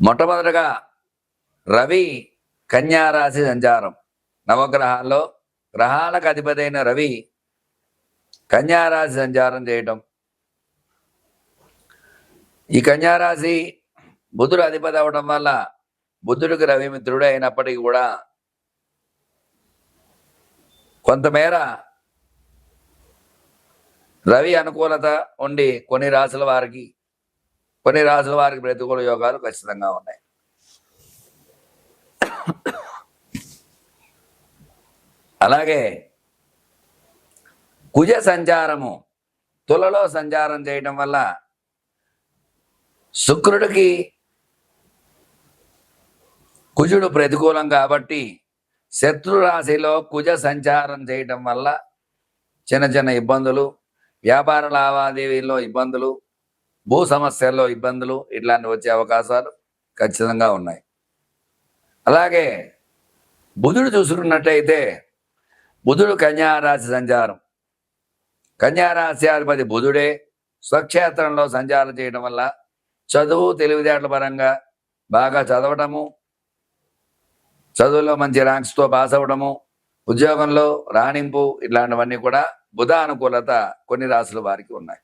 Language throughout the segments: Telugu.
మొట్టమొదటగా రవి కన్యారాశి సంచారం. నవగ్రహాల్లో గ్రహాలకు అధిపతైన రవి కన్యారాశి సంచారం చేయటం. ఈ కన్యారాశి బుధుడు అధిపతి అవడం వల్ల బుద్ధుడికి రవి మిత్రుడు అయినప్పటికీ కూడా కొంతమేర రవి అనుకూలత ఉండి కొన్ని రాశుల వారికి కొన్ని రాసుల వారికి ప్రతికూల యోగాలు ఖచ్చితంగా ఉన్నాయి. అలాగే కుజ సంచారము తులలో సంచారం చేయటం వల్ల శుక్రుడికి కుజుడు ప్రతికూలం కాబట్టి శత్రు రాశిలో కుజ సంచారం చేయటం వల్ల చిన్న చిన్న ఇబ్బందులు వ్యాపార లావాదేవీల్లో ఇబ్బందులు భూ సమస్యల్లో ఇబ్బందులు ఇట్లాంటివి వచ్చే అవకాశాలు ఖచ్చితంగా ఉన్నాయి. అలాగే బుధుడు చూసుకున్నట్టయితే బుధుడు కన్యారాశి సంచారం. కన్యారాశ్యాధిపతి బుధుడే స్వక్షేత్రంలో సంచారం చేయడం వల్ల చదువు తెలివితేటల పరంగా బాగా చదవటము చదువులో మంచి ర్యాంక్స్తో పాస్ అవ్వడము ఉద్యోగంలో రాణింపు ఇట్లాంటివన్నీ కూడా బుధ అనుకూలత కొన్ని రాశులు వారికి ఉన్నాయి.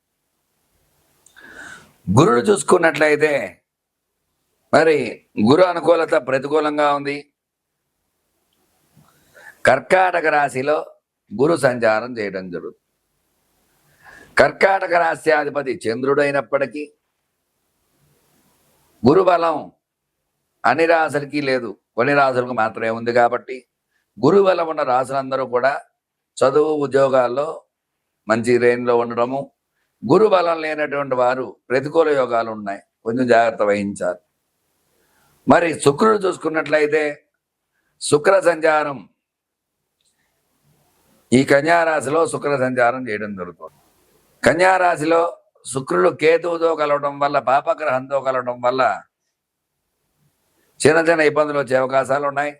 గురుడు చూసుకున్నట్లయితే మరి గురు అనుకూలత ప్రతికూలంగా ఉంది. కర్కాటక రాశిలో గురు సంచారం చేయడం జరుగుతుంది. కర్కాటక రాశ్యాధిపతి చంద్రుడైనప్పటికీ గురు బలం అన్ని రాశులకి లేదు. కొన్ని రాశులకు మాత్రమే ఉంది కాబట్టి గురు బలం ఉన్న రాశులందరూ కూడా చదువు ఉద్యోగాల్లో మంచి రేంజ్లో ఉండడము గురు బలం లేనటువంటి వారు ప్రతికూల యోగాలు ఉన్నాయి. కొంచెం జాగ్రత్త వహించాలి. మరి శుక్రుడు చూసుకున్నట్లయితే శుక్ర సంచారం ఈ కన్యారాశిలో శుక్ర సంచారం చేయడం జరుగుతుంది. కన్యారాశిలో శుక్రుడు కేతువుతో కలవడం వల్ల పాపగ్రహంతో కలవడం వల్ల చిన్న చిన్న ఇబ్బందులు వచ్చే అవకాశాలు ఉన్నాయి.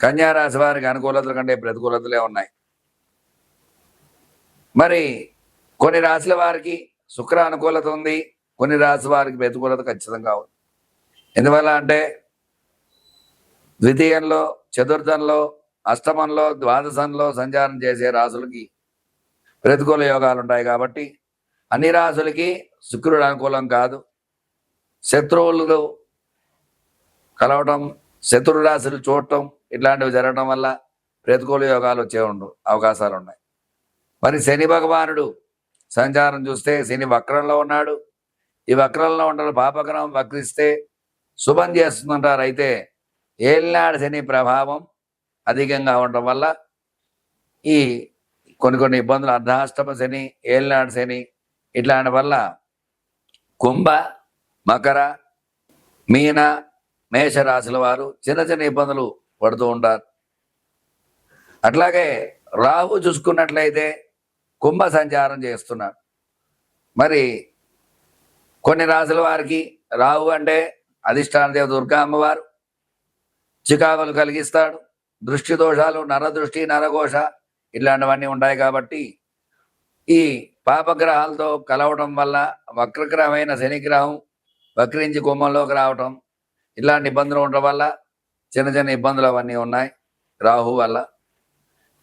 కన్యారాశి వారికి అనుకూలతల కంటే ప్రతికూలతలే ఉన్నాయి. మరి కొన్ని రాశుల వారికి శుక్ర అనుకూలత ఉంది కొన్ని రాశి వారికి ప్రతికూలత ఖచ్చితంగా ఉంది. ఎందువల్ల అంటే ద్వితీయంలో చతుర్థంలో అష్టమంలో ద్వాదశంలో సంచారం చేసే రాశులకి ప్రతికూల యోగాలు ఉంటాయి కాబట్టి అన్ని రాశులకి శుక్రుడు అనుకూలం కాదు. శత్రువులు కలవటం శత్రు రాశులు చూడటం ఇట్లాంటివి జరగడం వల్ల ప్రతికూల యోగాలు వచ్చే ఉండు అవకాశాలు ఉన్నాయి. మరి శని భగవానుడు సంచారం చూస్తే శని వక్రంలో ఉన్నాడు. ఈ వక్రంలో ఉండడం పాపగ్రహం వక్రిస్తే శుభం చేస్తుందంటారు. అయితే ఏలినాడు శని ప్రభావం అధికంగా ఉండటం వల్ల ఈ కొన్ని కొన్ని ఇబ్బందులు అర్ధాష్టమ శని ఏలినాడు శని ఇట్లాంటి వల్ల కుంభ మకర మీన మేషరాశుల వారు చిన్న చిన్న ఇబ్బందులు పడుతూ ఉంటారు. అట్లాగే రాహు చూసుకున్నట్లయితే కుంభ సంచారం చేస్తున్నాడు మరి కొన్ని రాశుల వారికి రాహు అంటే అధిష్టాన దేవ దుర్గా అమ్మవారు చికాకులు కలిగిస్తాడు. దృష్టి దోషాలు నరదృష్టి నరఘోష ఇలాంటివన్నీ ఉంటాయి కాబట్టి ఈ పాపగ్రహాలతో కలవడం వల్ల వక్రగ్రహమైన శనిగ్రహం వక్రించి కుంభంలోకి రావటం ఇలాంటి ఇబ్బందులు ఉండడం వల్ల చిన్న చిన్న ఇబ్బందులు అవన్నీ ఉన్నాయి రాహు వల్ల.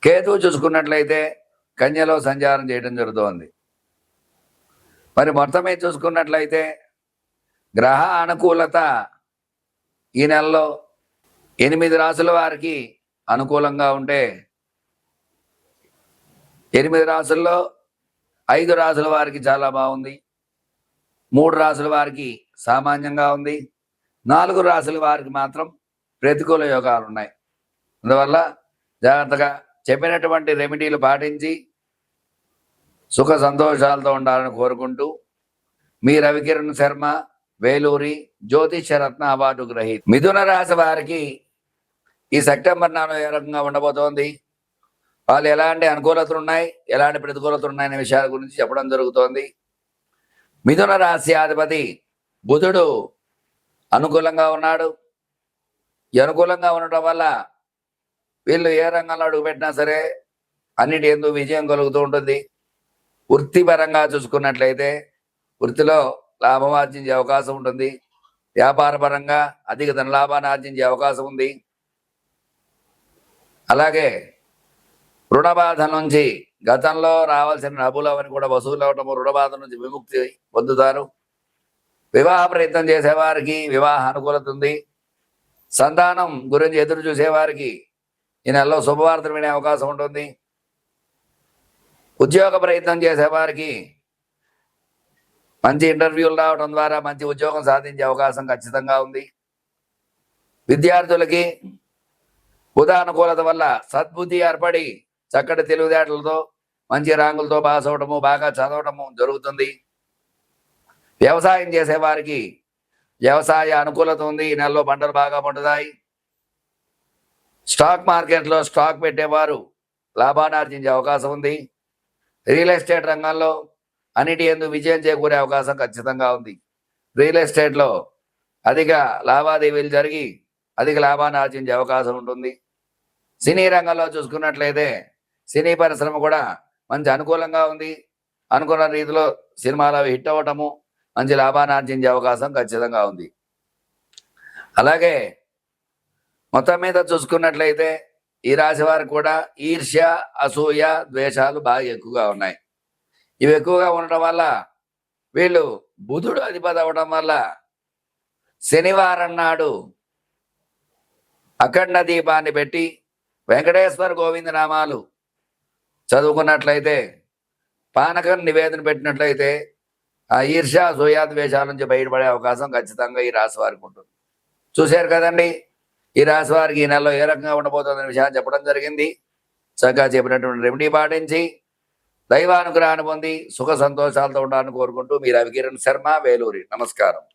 కేతువు చూసుకున్నట్లయితే కన్యలో సంచారం చేయడం జరుగుతోంది. మరి మొత్తమే చూసుకున్నట్లయితే గ్రహ అనుకూలత ఈ నెలలో ఎనిమిది రాసుల వారికి అనుకూలంగా ఉంటే ఎనిమిది రాసుల్లో ఐదు రాసుల వారికి చాలా బాగుంది. మూడు రాసుల వారికి సామాన్యంగా ఉంది. నాలుగు రాసుల వారికి మాత్రం ప్రతికూల యోగాలు ఉన్నాయి. అందువల్ల జాగ్రత్తగా చెప్పినటువంటి రెమెడీలు పాటించి సుఖ సంతోషాలతో ఉండాలని కోరుకుంటూ మీ రవికిరణ్ శర్మ వేలూరి జ్యోతిష రత్న అవార్డు గ్రహీత. మిథున రాశి వారికి ఈ సెప్టెంబర్ నాలుగు ఏ రకంగా ఉండబోతోంది? వాళ్ళు ఎలాంటి అనుకూలతలు ఉన్నాయి? ఎలాంటి ప్రతికూలతలు ఉన్నాయనే విషయాల గురించి చెప్పడం జరుగుతోంది. మిథున రాశి అధిపతి బుధుడు అనుకూలంగా ఉన్నాడు. ఈ అనుకూలంగా ఉండటం వల్ల వీళ్ళు ఏ రంగంలో అడుగుపెట్టినా సరే అన్నిటి ఎందు విజయం కలుగుతూ ఉంటుంది. వృత్తిపరంగా చూసుకున్నట్లయితే వృత్తిలో లాభం ఆర్జించే అవకాశం ఉంటుంది. వ్యాపారపరంగా అధిక ధన లాభాన్ని ఆర్జించే అవకాశం ఉంది. అలాగే రుణ బాధ నుంచి గతంలో రావాల్సిన డబ్బులు అవన్నీ కూడా వసూలు అవటము రుణ బాధ నుంచి విముక్తి పొందుతారు. వివాహ ప్రయత్నం చేసేవారికి వివాహ అనుకూలత ఉంది. సంతానం గురించి ఎదురు చూసేవారికి ఈ నెలలో శుభవార్తలు వినే అవకాశం ఉంటుంది. ఉద్యోగ ప్రయత్నం చేసేవారికి మంచి ఇంటర్వ్యూలు రావడం ద్వారా మంచి ఉద్యోగం సాధించే అవకాశం ఖచ్చితంగా ఉంది. విద్యార్థులకి ఉదానుకూలత అనుకూలత వల్ల సద్బుద్ధి ఏర్పడి చక్కటి తెలివితేటలతో మంచి ర్యాంకులతో పాస్ అవడము బాగా చదవడము జరుగుతుంది. వ్యవసాయం చేసేవారికి వ్యవసాయ అనుకూలత ఉంది. ఈ నెలలో పంటలు బాగా పండుతాయి. స్టాక్ మార్కెట్లో స్టాక్ పెట్టేవారు. లాభాన్ని ఆర్జించే అవకాశం ఉంది. రియల్ ఎస్టేట్ రంగంలో అన్నిటి ఎందు విజయం చేకూరే అవకాశం ఖచ్చితంగా ఉంది. రియల్ ఎస్టేట్లో అధిక లావాదేవీలు జరిగి అధిక లాభాన్ని ఆర్జించే అవకాశం ఉంటుంది. సినీ రంగంలో చూసుకున్నట్లయితే సినీ పరిశ్రమ కూడా మంచి అనుకూలంగా ఉంది. అనుకున్న రీతిలో సినిమాలు అవి హిట్ అవ్వటము మంచి లాభాన్ని ఆర్జించే అవకాశం ఖచ్చితంగా ఉంది. అలాగే మొత్తం మీద చూసుకున్నట్లయితే ఈ రాశి వారు కూడా ఈర్ష్య అసూయ ద్వేషాలు బాగా ఎక్కువగా ఉన్నాయి. ఇవి ఎక్కువగా ఉండటం వల్ల వీళ్ళు బుధుడు అధిపతి అవ్వడం వల్ల శనివారం నాడు అఖండ దీపాన్ని పెట్టి వెంకటేశ్వర గోవింద నామాలు చదువుకున్నట్లయితే పానకం నివేదన పెట్టినట్లయితే ఆ ఈర్ష్య ద్వేషాల నుంచి బయటపడే అవకాశం ఖచ్చితంగా ఈ రాశి వారికి ఉంటుంది. చూశారు కదండి? ఈ రాశి వారికి ఈ నెలలో ఏ రకంగా ఉండబోతుందనే విషయాన్ని చెప్పడం జరిగింది. చక్కగా చెప్పినటువంటి రెమెడీ పాటించి దైవానుగ్రహాన్ని పొంది సుఖ సంతోషాలతో ఉండాలని కోరుకుంటూ మీరు అవికిరణ్ శర్మ వేలూరి. నమస్కారం.